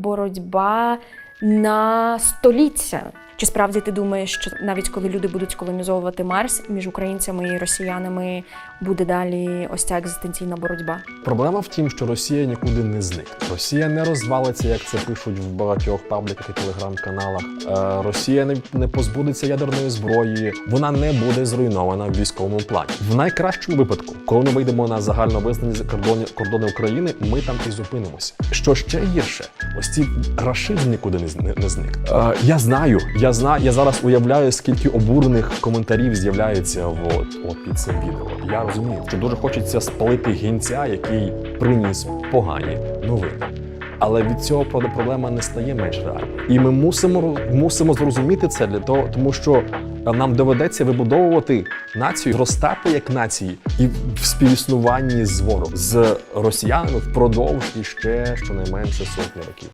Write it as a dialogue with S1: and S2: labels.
S1: боротьба на століття. Чи справді ти думаєш, що навіть коли люди будуть колонізовувати Марс між українцями і росіянами буде далі ось ця екзистенційна боротьба?
S2: Проблема в тім, що Росія нікуди не зникне. Росія не розвалиться, як це пишуть в багатьох пабліках і телеграм-каналах. Е, Росія не, позбудеться ядерної зброї. Вона не буде зруйнована в військовому плані. В найкращому випадку, коли ми вийдемо на загально визнані кордони, кордони України, ми там і зупинимося. Що ще гірше, ось ці рашизм нікуди не зник. Е, я знаю, я знаю, я зараз уявляю, скільки обурених коментарів з'являється от, от під цим відео. Я розумію, що дуже хочеться спалити гінця, який приніс погані новини. Але від цього проблема не стає менш реальною. І ми мусимо мусимо зрозуміти це для того, тому що е, нам доведеться вибудовувати націю, зростати як нації і в співіснуванні з ворогом з росіянами впродовж іще щонайменше сотні років.